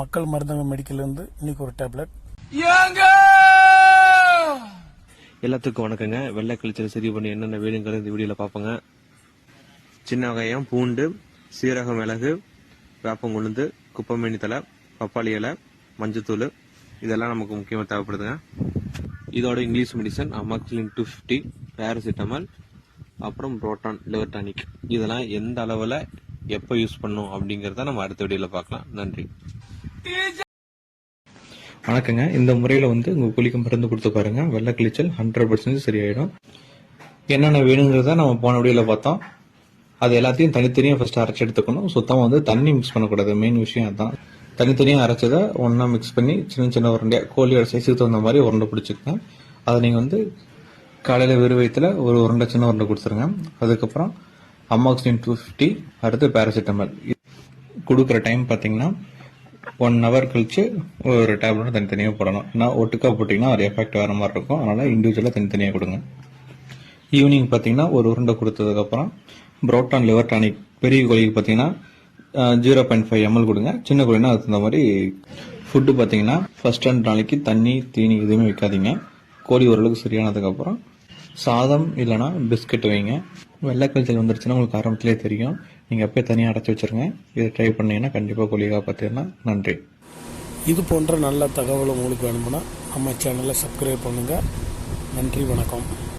மக்கள் மருந்தக மெடிக்கல்லேருந்து இன்னைக்கு ஒரு டேப்லெட் எல்லாத்துக்கும் வணக்கங்க. வெள்ளை கழிச்சல் சரி பண்ணி என்னென்ன வேணுங்கிறது இந்த வீடியோல பார்ப்போங்க. சின்ன வெங்காயம் பூண்டு சீரக மிளகு வேப்பங்குழுந்து குப்பமேனி தலை பப்பாளி இலை மஞ்சத்தூள் இதெல்லாம் நமக்கு முக்கியமாக தேவைப்படுதுங்க. இதோட English medicine amoxicillin two fifty paracetamol அப்புறம் புரோட்டான் லிவர் டானிக் இதெல்லாம் எந்த அளவில் எப்போ யூஸ் பண்ணும் அப்படிங்கிறத நம்ம அடுத்த வீடியோவில் பார்க்கலாம். நன்றி. வணக்கங்க. இந்த முறையில் வந்து உங்கள் குளிக்க மருந்து கொடுத்து பாருங்க. வெள்ளை கிழிச்சல் ஹண்ட்ரட் பர்சன்டேஜ் சரியாயிடும். என்னென்ன வேணுங்கிறத நம்ம போன வீடியோவில் பார்த்தோம். அது எல்லாத்தையும் தனித்தனியாக ஃபர்ஸ்ட் அரைச்சி எடுத்துக்கணும். சுத்தமாக வந்து தண்ணி மிக்ஸ் பண்ணக்கூடாது. மெயின் விஷயம் அதுதான் தனித்தனியாக அரைச்சதை ஒன்றா மிக்ஸ் பண்ணி சின்ன சின்ன உருண்டையாக கோழியோட சைஸுக்கு தகுந்த மாதிரி உருண்டை பிடிச்சிக்கங்க. அதை நீங்கள் வந்து காலையில் வெறும் வயிற்றுல ஒரு உருண்டை சின்ன உருண்டை கொடுத்துருங்க. அதுக்கப்புறம் அம்மாக்சின் டூ ஃபிஃப்டி அடுத்து பேராசிட்டமால் கொடுக்குற டைம் பார்த்தீங்கன்னா ஒன் ஹவர் கழிச்சு ஒரு டேப்லெட் தனித்தனியாக போடணும். ஏன்னா ஒட்டுக்கா போட்டிங்கன்னா ஒரு எஃபெக்ட் வேறு மாதிரி இருக்கும். அதனால் இண்டிவிஜுவலாக தனித்தனியாக கொடுங்க. ஈவினிங் பார்த்தீங்கன்னா ஒரு உருண்டை கொடுத்ததுக்கப்புறம் புரோட்டான் லிவர் டானிக் பெரிய கோழிக்கு பார்த்தீங்கன்னா ஜீரோ பாயிண்ட் ஃபைவ் எம்எல் கொடுங்க. சின்ன கோழினா அதுக்கு தகுந்த மாதிரி ஃபுட்டு பார்த்தீங்கன்னா ஃபர்ஸ்ட் ரெண்டு நாளைக்கு தண்ணி தீனி எதுவுமே வைக்காதீங்க. கோழி ஓரளவுக்கு சரியானதுக்கப்புறம் சாதம் இல்லைன்னா பிஸ்கட் வைங்க. வெள்ளைக்கழிச்சல் வந்துருச்சுன்னா உங்களுக்கு ஆரம்பத்திலே தெரியும். நீங்கள் அப்பயே தனியாக அடைச்சி வச்சிருங்க. இதை ட்ரை பண்ணீங்கன்னா கண்டிப்பாக கோழியை பார்த்தீங்கன்னா நன்றி. இது போன்ற நல்ல தகவல் உங்களுக்கு வேணும்னா நம்ம சேனலை சப்ஸ்கிரைப் பண்ணுங்கள் நன்றி வணக்கம்.